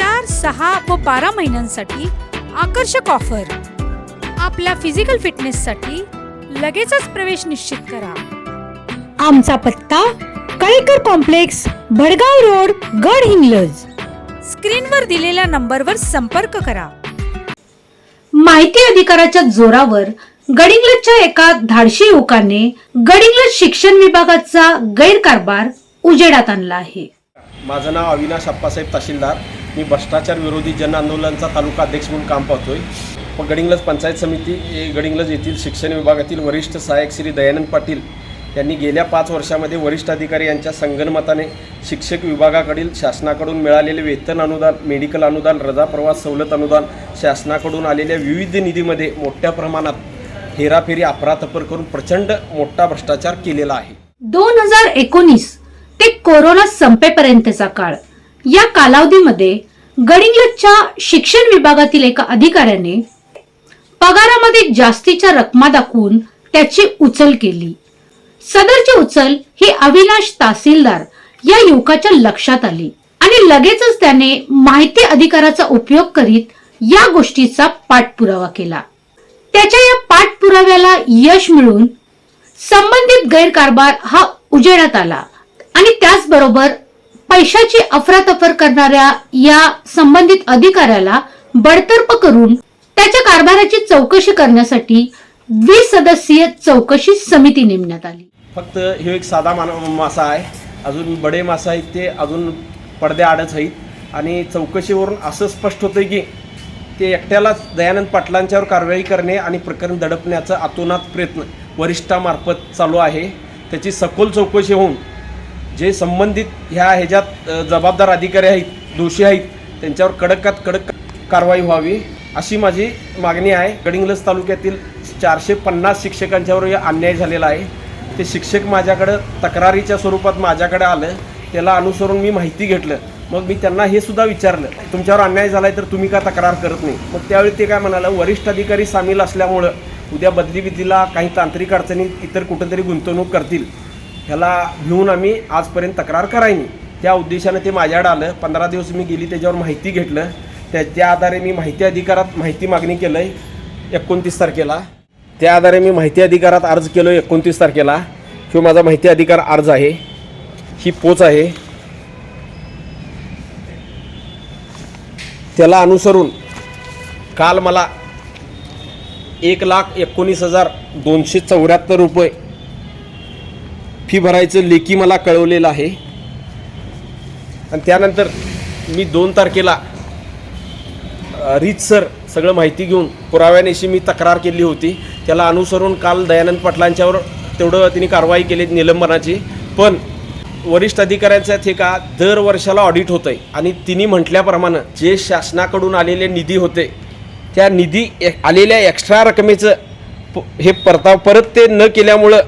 चार सहा व बारा महिन्यांसाठी आकर्षक ऑफर. आपल्या फिजिकल फिटनेससाठी लगेचच प्रवेश निश्चित करा. आमचा पत्ता कळेकर कॉम्प्लेक्स भडगाव रोड गड इंग्लज स्क्रीनवर दिलेल्या नंबरवर संपर्क करा. माहिती अधिकाराच्या जोरावर गडिंग्लजच्या एका धाडशी युवकाने गडिंग्लज शिक्षण विभागाचा गैरकारभार उजेडात आणला आहे. माझं नाव अविनाश अप्पासाहेब तहसीलदार. मी भ्रष्टाचार विरोधी जन आंदोलनचा तालुका अध्यक्ष म्हणून काम पाहतोय. व गडिंग्लज पंचायत समिती गडिंगलज गडिंग्लज येथील शिक्षण विभागातील वरिष्ठ सहाय्यक श्री दयानंद पाटील यांनी गेल्या पाच वर्षामध्ये वरिष्ठ अधिकारी यांच्या संगनमताने शिक्षक विभागाकडील शासनाकडून मिळालेले वेतन अनुदान मेडिकल अनुदान रजा प्रवास सवलत अनुदान शासनाकडून आलेल्या विविध निधीमध्ये मोठ्या प्रमाणात हेराफेरी अपरातपर करून प्रचंड मोठा भ्रष्टाचार केलेला आहे. दोन हजार एकोणीस ते कोरोना संपेपर्यंतचा काळ. या कालावधीमध्ये गडिंग्लजच्या शिक्षण विभागातील एका अधिकाऱ्याने पगारामध्ये जास्तीच्या रकमा दाखवून त्याची उचल केली. सदरची उचल ही अविनाश तहसीलदार या युवकाच्या लक्षात आली आणि लगेचच त्याने माहिती अधिकाराचा उपयोग करीत या गोष्टीचा पाठपुरावा केला. त्याच्या या पाठपुराव्याला यश मिळून संबंधित गैरकारभार हा उजेडात आला. आणि त्याचबरोबर पैशाची अफरातफर करणाऱ्या या संबंधित अधिकाऱ्याला बडतर्फ करून त्याच्या कारभाराची चौकशी करण्यासाठी वीस सदस्यीय चौकशी समिती नेमण्यात आली. फक्त हे एक साधा मासा आहे. अजून बडे मासा आहेत ते अजून पडद्या आडच आहेत. आणि चौकशीवरून असं स्पष्ट होतं की ते एकट्यालाच दयानंद पाटलांच्यावर कारवाई करणे आणि प्रकरण दडपण्याचा अतोनात प्रयत्न वरिष्ठामार्फत चालू आहे. त्याची सखोल चौकशी होऊन जे संबंधित ह्या ह्याच्यात जबाबदार अधिकारी आहेत दोषी आहेत त्यांच्यावर कडकात कडक कारवाई व्हावी अशी माझी मागणी आहे. गडिंग्लज तालुक्यातील चारशे पन्नास शिक्षकांच्यावर हे अन्याय झालेला आहे. ते शिक्षक माझ्याकडं तक्रारीच्या स्वरूपात माझ्याकडे आलं. त्याला अनुसरून मी माहिती घेतलं. मग मी त्यांना हे सुद्धा विचारलं तुमच्यावर अन्याय झाला आहे तर तुम्ही का तक्रार करत नाही? मग त्यावेळी ते काय म्हणालं वरिष्ठ अधिकारी सामील असल्यामुळं उद्या बदली विधीला काही तांत्रिक अडचणी इतर कुठंतरी गुंतवणूक करतील. ह्याला घेऊन आम्ही आजपर्यंत तक्रार करायनी. त्या उद्देशानं ते माझ्याकडे आलं. पंधरा दिवस मी गेली त्याच्यावर माहिती घेतलं. त्या त्या आधारे मी माहिती अधिकारात माहिती मागणी केलं आहे एकोणतीस तारखेला. त्या आधारे मी माहिती अधिकारात अर्ज केलो एकोणतीस तारखेला. किंवा माझा माहिती अधिकार अर्ज आहे. ही पोच आहे. त्याला अनुसरून काल मला एक लाख एकोणीस हजार दोनशे चौऱ्याहत्तर रुपये फी भरायचं लेखी मला कळवलेलं आहे. आणि त्यानंतर मी दोन तारखेला रीतसर सगळं माहिती घेऊन पुराव्यानिशी मी तक्रार केली होती. त्याला अनुसरून काल दयानंद पाटलांच्यावर तेवढं तिने कारवाई केली निलंबनाची. पण वरिष्ठ अधिकाऱ्यांचं हे का दर वर्षाला ऑडिट होतं आहे आणि तिने म्हटल्याप्रमाणे जे शासनाकडून आलेले निधी होते त्या निधी ए- आलेल्या एक्स्ट्रा रकमेचं प- हे परताव परत ते न केल्यामुळं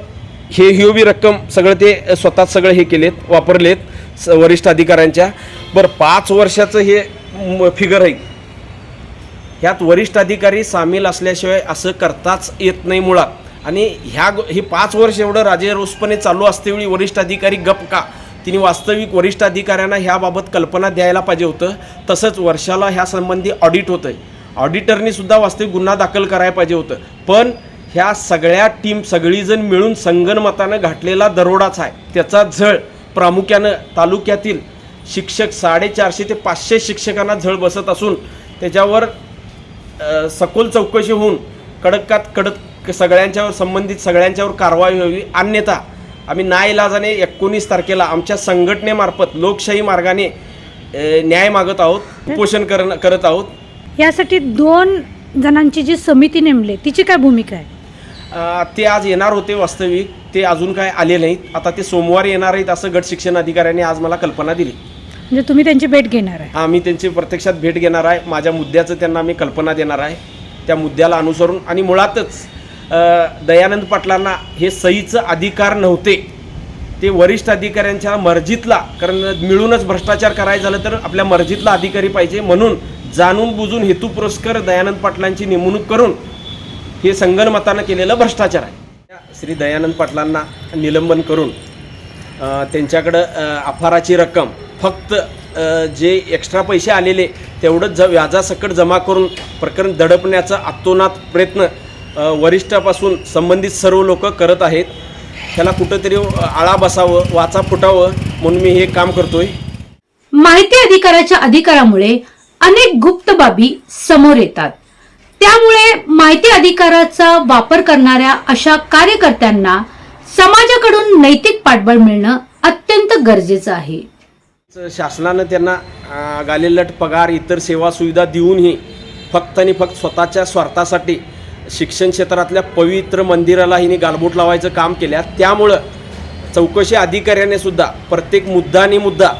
हे हिओबी बी रक्कम सगळं ते स्वतःच सगळं हे केलेत वापरलेत स वरिष्ठ अधिकाऱ्यांच्या. बरं पाच वर्षाचं हे फिगर आहे. ह्यात वरिष्ठ अधिकारी सामील असल्याशिवाय असं करताच येत नाही मुळात. आणि ह्या हे पाच वर्ष एवढं राजे रोसपणे चालू असतेवेळी वरिष्ठ अधिकारी गप का? तिने वास्तविक वरिष्ठ अधिकाऱ्यांना ह्याबाबत कल्पना द्यायला पाहिजे होतं. तसंच वर्षाला ह्या संबंधी ऑडिट होतं आहे ऑडिटरनी सुद्धा वास्तविक गुन्हा दाखल करायला पाहिजे होतं. पण ह्या सगळ्या टीम सगळीजण मिळून संगनमतानं घातलेला दरोडाच आहे. त्याचा झळ प्रामुख्यानं तालुक्यातील शिक्षक साडेचारशे ते पाचशे शिक्षकांना झळ बसत असून त्याच्यावर सखोल चौकशी होऊन कडकात कडक सगळ्यांच्यावर संबंधित सगळ्यांच्यावर कारवाई व्हावी अन्यथा आम्ही नाईलाजाने एकोणीस तारखेला आमच्या संघटनेमार्फत लोकशाही मार्गाने न्याय मागत आहोत उपोषण कर करत आहोत. यासाठी दोन जणांची जी समिती नेमली तिची काय भूमिका आहे? ते आज येणार होते वास्तविक. ते अजून काय आले नाहीत. आता ते सोमवारी येणार आहेत असं गट शिक्षण अधिकाऱ्यांनी आज मला कल्पना दिली. म्हणजे तुम्ही त्यांची भेट घेणार आहे. आम्ही त्यांची प्रत्यक्षात भेट घेणार आहे. माझ्या मुद्द्याचं त्यांना मी कल्पना देणार आहे. त्या मुद्द्याला अनुसरून आणि मुळातच दयानंद पाटलांना हे सहीचं अधिकार नव्हते. ते वरिष्ठ अधिकाऱ्यांच्या मर्जीतला कारण मिळूनच भ्रष्टाचार करायचं झालं तर आपल्या मर्जीतला अधिकारी पाहिजे म्हणून जाणून बुजून हेतुपुरस्कर दयानंद पाटलांची नेमणूक करून हे संगणमतानं केलेलं भ्रष्टाचार आहे. श्री दयानंद पाटलांना निलंबन करून त्यांच्याकडं अफाराची रक्कम फक्त जे एक्स्ट्रा पैसे आलेले तेवढंच ज व्याजासकट जमा करून प्रकरण दडपण्याचा अतोनात प्रयत्न वरिष्ठापासून संबंधित सर्व लोक करत आहेत. त्याला कुठंतरी आळा बसावं वाचा फुटावं म्हणून मी हे काम करतोय. माहिती अधिकाराच्या अधिकारामुळे अनेक गुप्त बाबी समोर येतात. त्यामुळे माहिती अधिकाराचा वापर करणाऱ्या अशा कार्यकर्त्यांना समाजाकडून नैतिक पाठबळ मिळणं अत्यंत गरजेचं आहे. शासनानं त्यांना गालेलट पगार इतर सेवा सुविधा देऊनही फक्त आणि फक्त स्वतःच्या स्वार्थासाठी शिक्षण क्षेत्रातल्या पवित्र मंदिराला हिने गालबोट लावायचं काम केल्या त्यामुळं चौकशी अधिकाऱ्याने सुद्धा प्रत्येक मुद्दा आणि मुद्दा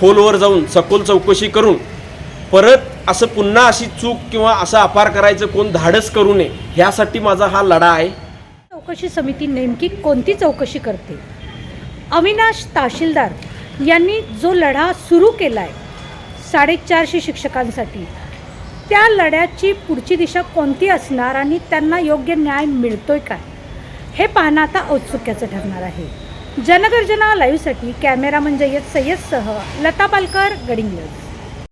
खोलवर जाऊन सखोल चौकशी करून परत असं पुन्हा अशी चूक किंवा असं अपार करायचं कोण धाडस करू नये ह्यासाठी माझा हा लढा आहे. चौकशी समिती नेमकी कोणती चौकशी करते? अविनाश तहसीलदार यांनी जो लढा सुरू केला आहे साडेचारशे शिक्षकांसाठी त्या लढ्याची पुढची दिशा कोणती असणार आणि त्यांना योग्य न्याय मिळतोय काय? हे पाहणं आता औत्सुक्याचं ठरणार आहे. जनगर्जना लाईव्हसाठी कॅमेरामन जय्यद सय्यदसह लता पालकर गडिंग्लज.